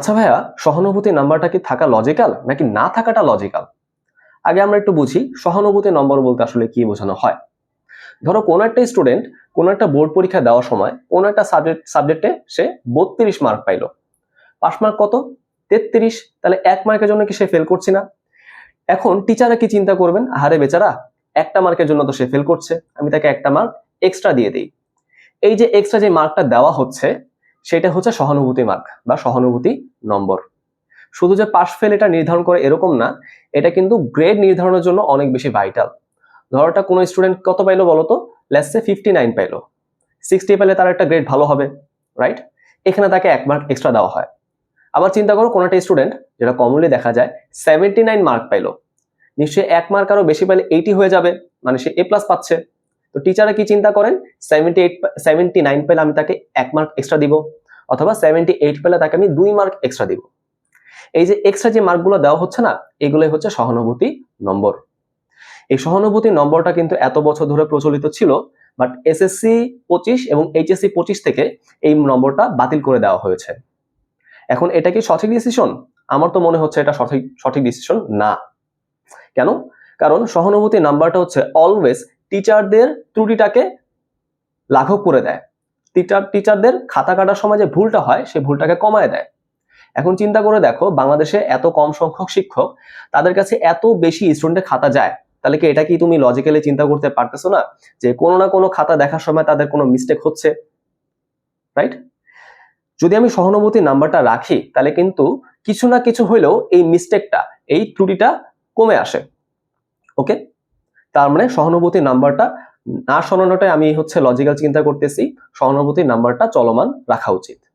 আচ্ছা ভাইয়া, সহানুভূতি নাম্বারটা কি থাকা লজিক্যাল নাকি না থাকাটা লজিক্যাল আগে আমরা একটু বুঝি সহানুভূতি নম্বর বলতে আসলে কি বোঝানো হয়। ধরো কোনো একটা স্টুডেন্ট কোনো একটা বোর্ড পরীক্ষা দেওয়ার সময় কোনো একটা সাবজেক্ট সাবজেক্টে সে বত্রিশ মার্ক পাইলো। পাস মার্ক কত? তেত্রিশ। তাহলে এক মার্কের জন্য কি সে ফেল করছি না? এখন টিচাররা কি চিন্তা করবেন? আহারে বেচারা, একটা মার্কের জন্য তো সে ফেল করছে। আমি তাকে একটা মার্ক এক্সট্রা দিয়ে দিই। এই যে এক্সট্রা যে মার্কটা দেওয়া হচ্ছে সেটা হচ্ছে সহানুভূতি মার্ক বা সহানুভূতি নম্বর। শুধু যে পাস ফেল এটা নির্ধারণ করে এরকম না, এটা কিন্তু গ্রেড নির্ধারণের জন্য অনেক বেশি ভাইটাল ধরোটা কোনো স্টুডেন্ট কত পাইলো বলো তো? লেসে ফিফটি নাইন পাইলো। সিক্সটি পেলে তার একটা গ্রেড ভালো হবে রাইট এখানে তাকে এক মার্ক এক্সট্রা দেওয়া হয়। আবার চিন্তা করো কোনো একটা স্টুডেন্ট যেটা কমনলি দেখা যায় সেভেন্টি নাইন মার্ক পাইলো। নিশ্চয়ই এক মার্ক আরও বেশি পাইলে এইটি হয়ে যাবে মানে সে এ প্লাস পাচ্ছে। তো টিচাররা কি চিন্তা করেন? সেভেন্টি এইট সেভেন্টি নাইন পেলে আমি তাকে এক মার্ক এক্সট্রা দিব। অথবা সেভেন্টি এইট পেলে তাকে আমি দুই মার্ক এক্সট্রা দিব। এই যে এক্সট্রা যে মার্কগুলো দেওয়া হচ্ছে না, এগুলোই হচ্ছে সহানুভূতি নম্বর। এই সহানুভূতি নম্বরটা কিন্তু এত বছর ধরে প্রচলিত ছিল বাট এসএসসি পঁচিশ এবং এইচএসসি পঁচিশ থেকে এই নম্বরটা বাতিল করে দেওয়া হয়েছে। এখন এটা কি সঠিক ডিসিশন আমার তো মনে হচ্ছে এটা সঠিক সঠিক ডিসিশন না। কেন? কারণ সহানুভূতি নাম্বারটা হচ্ছে অলওয়েজ টিচারদের ত্রুটিটাকে লাঘব করে দেয়। টিচার টিচারদের খাতা কাটার সময় যে ভুলটা হয় সেই ভুলটাকে কমায় দেয়। এখন চিন্তা করে দেখো, বাংলাদেশে এত কম সংখ্যক শিক্ষক, তাদের কাছে এত বেশি স্টুডেন্টের খাতা যায়। তাহলে কি এটা কি তুমি লজিক্যালি চিন্তা করতে পারতেছো না? যে কোনো না কোনো খাতা দেখার সময় তাদের কোনো মিস্টেক হচ্ছে? রাইট যদি আমি সহানুভূতি নাম্বারটা রাখি, তাহলে কিন্তু কিছু না কিছু হইলেও এই মিস্টেকটা এই ত্রুটিটা কমে আসে। ওকে তার মানে সহানুভূতি নাম্বারটা না শোনানোটাই আমি হচ্ছে লজিক্যাল চিন্তা করতেছি। সহানুভূতির নাম্বারটা চলমান রাখা উচিত।